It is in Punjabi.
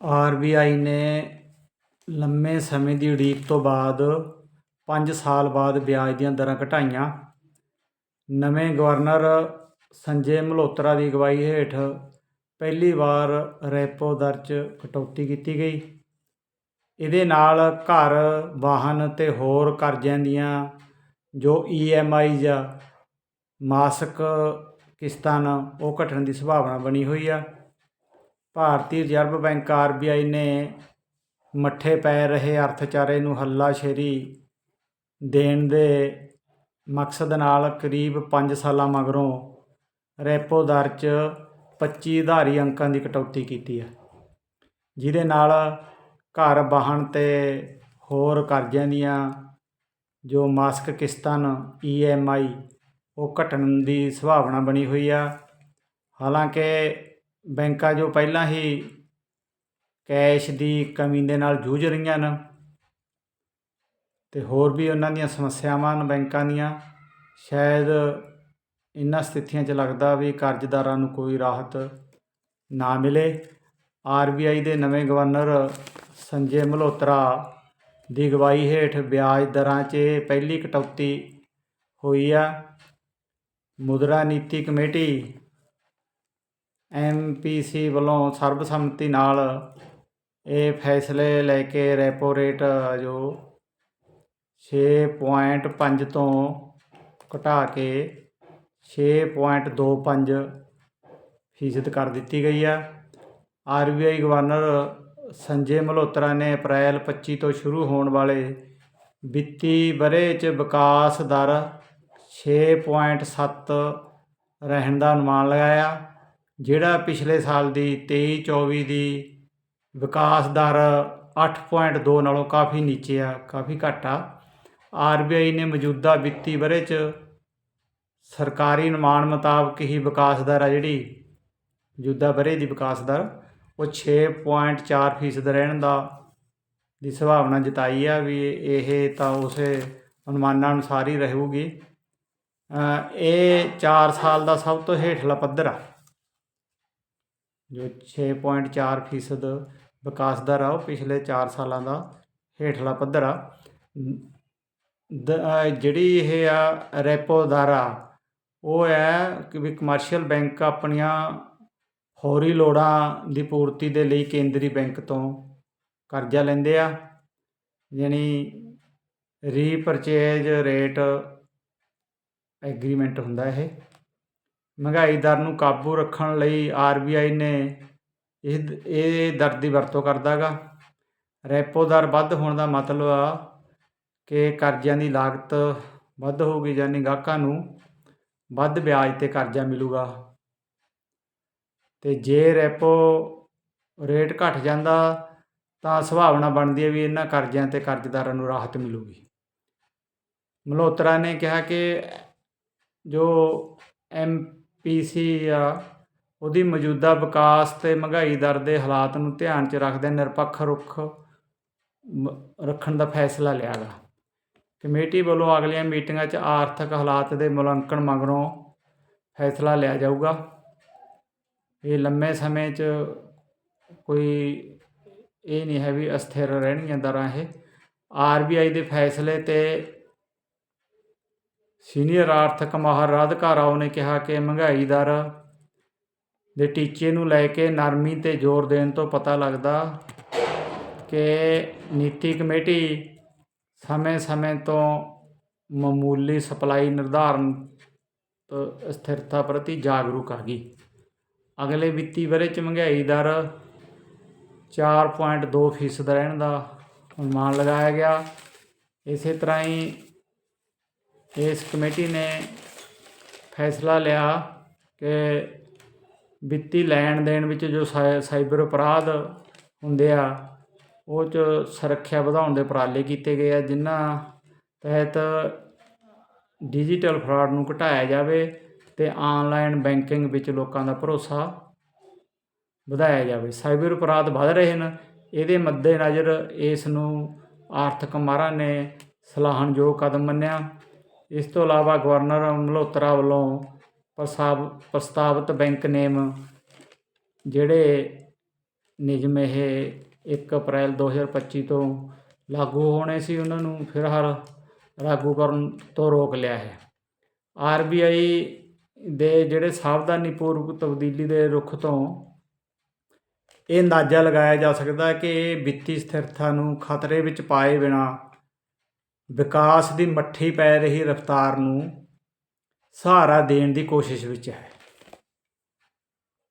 ਆਰਬੀਆਈ ਨੇ ਲੰਮੇ ਸਮੇਂ ਦੀ ਉਡੀਕ ਤੋਂ ਬਾਅਦ 5 ਸਾਲ ਬਾਅਦ ਵਿਆਜ ਦੀਆਂ ਦਰਾਂ ਘਟਾਈਆਂ। ਨਵੇਂ ਗਵਰਨਰ ਸੰਜੇ ਮਲਹੋਤਰਾ ਦੀ ਅਗਵਾਈ ਹੇਠ ਪਹਿਲੀ ਵਾਰ ਰੈਪੋ ਦਰ 'ਚ ਕਟੌਤੀ ਕੀਤੀ ਗਈ। ਇਹਦੇ ਨਾਲ ਘਰ, ਵਾਹਨ ਤੇ ਹੋਰ ਕਰਜ਼ਿਆਂ ਦੀਆਂ ਜੋ ਈਐਮਆਈਜ਼ ਆ, ਮਾਸਿਕ, ਕਿਸ਼ਤਾਂ ਨੇ ਉਹ ਘਟਣ ਦੀ ਸੰਭਾਵਨਾ ਬਣੀ ਹੋਈ ਆ। ਭਾਰਤੀ ਰਿਜ਼ਰਵ ਬੈਂਕ ਆਰਬੀਆਈ ਨੇ ਮੱਠੇ ਪੈ ਰਹੇ ਅਰਥਚਾਰੇ ਨੂੰ ਹੱਲਾਸ਼ੇਰੀ ਦੇਣ ਦੇ ਮਕਸਦ ਨਾਲ ਕਰੀਬ 5 ਸਾਲਾਂ ਮਗਰੋਂ ਰੈਪੋ ਦਰ 'ਚ 25 ਆਧਾਰੀ ਅੰਕਾਂ ਦੀ ਕਟੌਤੀ ਕੀਤੀ ਹੈ। ਜਿਹਦੇ ਨਾਲ ਘਰ ਵਾਹਨ ਤੇ ਹੋਰ ਕਰਜ਼ਿਆਂ ਦੀਆਂ ਜੋ ਮਾਸਿਕ ਕਿਸ਼ਤਾਂ ਨੇ ਈਐਮਆਈ ਉਹ ਘਟਣ ਦੀ ਸੰਭਾਵਨਾ ਬਣੀ ਹੋਈ ਆ। ਹਾਲਾਂਕਿ ਬੈਂਕਾਂ ਜੋ ਪਹਿਲਾਂ ਹੀ ਕੈਸ਼ ਦੀ ਕਮੀ ਦੇ ਨਾਲ ਜੂਝ ਰਹੀਆਂ ਹਨ। ਅਤੇ ਹੋਰ ਵੀ ਉਹਨਾਂ ਦੀਆਂ ਸਮੱਸਿਆਵਾਂ ਹਨ ਬੈਂਕਾਂ ਦੀਆਂ। ਸ਼ਾਇਦ ਇਹਨਾਂ ਸਥਿਤੀਆਂ 'ਚ ਲੱਗਦਾ ਵੀ ਕਰਜ਼ਦਾਰਾਂ ਨੂੰ ਕੋਈ ਰਾਹਤ ਨਾ ਮਿਲੇ। ਆਰ ਬੀ ਆਈ ਦੇ ਨਵੇਂ ਗਵਰਨਰ ਸੰਜੇ ਮਲਹੋਤਰਾ ਦੀ ਅਗਵਾਈ ਹੇਠ ਵਿਆਜ ਦਰਾਂ 'ਚ ਪਹਿਲੀ ਕਟੌਤੀ ਹੋਈ ਆ। ਮੁਦਰਾ ਨੀਤੀ ਕਮੇਟੀ ਐਮਪੀਸੀ ਵੱਲੋਂ ਸਰਬਸੰਮਤੀ ਨਾਲ ਇਹ ਫੈਸਲੇ ਲੈ ਕੇ ਰੈਪੋ ਰੇਟ ਜੋ 6.5 ਤੋਂ ਘਟਾ ਕੇ 6.25 ਫੀਸਦ ਕਰ ਦਿੱਤੀ ਗਈ ਆ। ਆਰਬੀਆਈ ਗਵਰਨਰ ਸੰਜੇ ਮਲਹੋਤਰਾ ਨੇ ਅਪ੍ਰੈਲ 25 ਤੋਂ ਸ਼ੁਰੂ ਹੋਣ ਵਾਲੇ ਵਿੱਤੀ ਵਰ੍ਹੇ 'ਚ ਵਿਕਾਸ ਦਰ 6.7 ਰਹਿਣ ਦਾ ਅਨੁਮਾਨ ਲਗਾਇਆ। ਜਿਹੜਾ ਪਿਛਲੇ ਸਾਲ ਦੀ 23-24 ਦੀ ਵਿਕਾਸ ਦਰ 8.2 ਨਾਲੋਂ ਕਾਫੀ ਨੀਚੇ ਆ, ਕਾਫੀ ਘੱਟ ਆ। ਆਰਬੀਆਈ ਨੇ ਮੌਜੂਦਾ ਵਿੱਤੀ ਵਰ੍ਹੇ 'ਚ ਸਰਕਾਰੀ ਅਨੁਮਾਨ ਮੁਤਾਬਕ ਹੀ ਵਿਕਾਸ ਦਰ ਆ ਜਿਹੜੀ, ਮੌਜੂਦਾ ਵਰ੍ਹੇ ਦੀ ਵਿਕਾਸ ਦਰ, ਉਹ 6.4 ਫੀਸਦ ਰਹਿਣ ਦਾ, ਦੀ ਸੰਭਾਵਨਾ ਜਤਾਈ ਆ ਵੀ ਇਹ ਤਾਂ ਉਸੇ ਅਨੁਮਾਨਾਂ ਅਨੁਸਾਰ ਹੀ ਰਹੂਗੀ। ਇਹ 4 ਸਾਲ ਦਾ ਸਭ ਤੋਂ ਹੇਠਲਾ ਪੱਧਰ ਆ। ਜੋ 6.4 ਫੀਸਦ ਵਿਕਾਸ ਦਰ ਆ, ਉਹ ਪਿਛਲੇ 4 ਸਾਲਾਂ ਦਾ ਹੇਠਲਾ ਪੱਧਰ ਆ। ਦ- ਜਿਹੜੀ ਇਹ ਆ ਰੈਪੋ ਦਰ ਆ, ਉਹ ਹੈ ਕਿ ਵੀ ਕਮਰਸ਼ੀਅਲ ਬੈਂਕ ਆਪਣੀਆਂ ਫੌਰੀ ਲੋੜਾਂ ਦੀ ਪੂਰਤੀ ਦੇ ਲਈ ਕੇਂਦਰੀ ਬੈਂਕ ਤੋਂ ਕਰਜ਼ਾ ਲੈਂਦੇ ਆ, ਯਾਨੀ ਰੀਪਰਚੇਜ ਰੇਟ ਐਗਰੀਮੈਂਟ ਹੁੰਦਾ ਇਹ। ਮਹਿੰਗਾਈ ਦਰ ਨੂੰ ਕਾਬੂ ਰੱਖਣ ਲਈ ਆਰਬੀਆਈ ਨੇ ਇਹ ਦ- ਇਹ ਦਰ ਦੀ ਵਰਤੋਂ ਕਰਦਾ ਗਾ ਰੈਪੋ ਦਰ ਵੱਧ ਹੋਣ ਦਾ ਮਤਲਬ ਆ ਕਿ ਕਰਜ਼ਿਆਂ ਦੀ ਲਾਗਤ ਵੱਧ ਹੋਊਗੀ ਯਾਨੀ ਗਾਹਕਾਂ ਨੂੰ ਵੱਧ ਵਿਆਜ ਤੇ ਕਰਜ਼ਾ ਮਿਲੂਗਾ। ਤੇ ਜੇ ਰੈਪੋ ਰੇਟ ਘਟ ਜਾਂਦਾ ਤਾਂ ਸੁਭਾਵਨਾ ਬਣਦੀ ਹੈ ਵੀ ਇਹਨਾਂ ਕਰਜ਼ਿਆਂ ਤੇ ਕਰਜ਼ਦਾਰਾਂ ਨੂੰ ਰਾਹਤ ਮਿਲੂਗੀ। ਮਲਹੋਤਰਾ ਨੇ ਕਿਹਾ ਕਿ ਜੋ ਐਮ ਐਮਪੀਸੀ ਆ, ਉਹਦੀ ਮੌਜੂਦਾ ਵਿਕਾਸ ਤੇ ਮਹਿੰਗਾਈ ਦਰ ਦੇ ਹਾਲਾਤ ਨੂੰ ਧਿਆਨ 'ਚ ਰੱਖਦੇ ਨਿਰਪੱਖ ਰੁਖ ਰੱਖਣ ਦਾ ਫੈਸਲਾ ਲਿਆ ਗਾ। ਕਮੇਟੀ ਵੱਲੋਂ ਅਗਲੀਆਂ ਮੀਟਿੰਗਾਂ 'ਚ ਆਰਥਿਕ ਹਾਲਾਤ ਦੇ ਮੁਲਾਂਕਣ ਮਗਰੋਂ ਫੈਸਲਾ ਲਿਆ ਜਾਊਗਾ। ਇਹ ਲੰਮੇ ਸਮੇਂ 'ਚ ਕੋਈ ਇਹ ਨਹੀਂ ਹੈ ਵੀ ਅਸਥਿਰ ਰਹਿਣਗੀਆਂ ਦਰਾਂ ਇਹ। ਆਰਬੀਆਈ ਦੇ ਫੈਸਲੇ ਤੇ ਸੀਨੀਅਰ ਆਰਥਿਕ ਮਾਹਰ ਰਾਧਿਕਾ ਰਾਓ ਨੇ ਕਿਹਾ ਕਿ ਮਹਿੰਗਾਈ ਦਰ ਦੇ ਟੀਚੇ ਨੂੰ ਲੈ ਕੇ ਨਰਮੀ ਤੇ ਜ਼ੋਰ ਦੇਣ ਤੋਂ ਪਤਾ ਲੱਗਦਾ ਕਿ ਨੀਤੀ ਕਮੇਟੀ ਸਮੇਂ-ਸਮੇਂ ਤੋਂ ਮਾਮੂਲੀ ਸਪਲਾਈ ਨਿਰਧਾਰਨ ਤੋਂ ਸਥਿਰਤਾ ਪ੍ਰਤੀ ਜਾਗਰੂਕ ਆ ਗਈ। ਅਗਲੇ ਵਿੱਤੀ ਵਰ੍ਹੇ 'ਚ ਮਹਿੰਗਾਈ ਦਰ 4.2 ਫੀਸਦ ਰਹਿਣ ਦਾ ਅਨੁਮਾਨ ਲਗਾਇਆ ਗਿਆ। ਇਸੇ ਤਰ੍ਹਾਂ ਹੀ ਇਸ ਕਮੇਟੀ ਨੇ ਫੈਸਲਾ ਲਿਆ ਕਿ ਵਿੱਤੀ ਲੈਣ ਦੇਣ ਵਿੱਚ ਜੋ ਸਾਈਬਰ ਅਪਰਾਧ ਹੁੰਦੇ ਆ, ਉਹ 'ਚ ਸੁਰੱਖਿਆ ਵਧਾਉਣ ਦੇ ਉਪਰਾਲੇ ਕੀਤੇ ਗਏ ਆ, ਜਿਨ੍ਹਾਂ ਤਹਿਤ ਡਿਜੀਟਲ ਫਰਾਡ ਨੂੰ ਘਟਾਇਆ ਜਾਵੇ ਤੇ ਆਨਲਾਈਨ ਬੈਂਕਿੰਗ ਵਿੱਚ ਲੋਕਾਂ ਦਾ ਭਰੋਸਾ ਵਧਾਇਆ ਜਾਵੇ। ਸਾਈਬਰ ਅਪਰਾਧ ਵਧ ਰਹੇ ਹਨ। ਇਹਦੇ ਮੱਦੇਨਜ਼ਰ ਇਸ ਨੂੰ ਆਰਥਿਕ ਮਾਹਰਾਂ ਨੇ ਸਲਾਹਣਯੋਗ ਕਦਮ ਮੰਨਿਆ। ਇਸ ਤੋਂ ਇਲਾਵਾ ਗਵਰਨਰ ਮਲਹੋਤਰਾ ਵੱਲੋਂ ਪ੍ਰਸਾਵ, ਪ੍ਰਸਤਾਵਿਤ ਬੈਂਕ ਨੇਮ ਜਿਹੜੇ ਨਿਯਮ ਇਹ 1 ਅਪ੍ਰੈਲ 2025 ਤੋਂ ਲਾਗੂ ਹੋਣੇ ਸੀ, ਉਹਨਾਂ ਨੂੰ ਫਿਲਹਾਲ ਲਾਗੂ ਕਰਨ ਤੋਂ ਰੋਕ ਲਿਆ ਹੈ। ਆਰਬੀਆਈ ਦੇ ਜਿਹੜੇ ਸਾਵਧਾਨੀਪੂਰਵਕ ਤਬਦੀਲੀ ਦੇ ਰੁਖ ਤੋਂ ਇਹ ਅੰਦਾਜ਼ਾ ਲਗਾਇਆ ਜਾ ਸਕਦਾ ਹੈ ਕਿ ਇਹ ਵਿੱਤੀ ਸਥਿਰਤਾ ਨੂੰ ਖਤਰੇ ਵਿੱਚ ਪਾਏ ਬਿਨਾ ਵਿਕਾਸ ਦੀ ਮੱਠੀ ਪੈ ਰਹੀ ਰਫ਼ਤਾਰ ਨੂੰ ਸਹਾਰਾ ਦੇਣ ਦੀ ਕੋਸ਼ਿਸ਼ ਵਿੱਚ ਹੈ।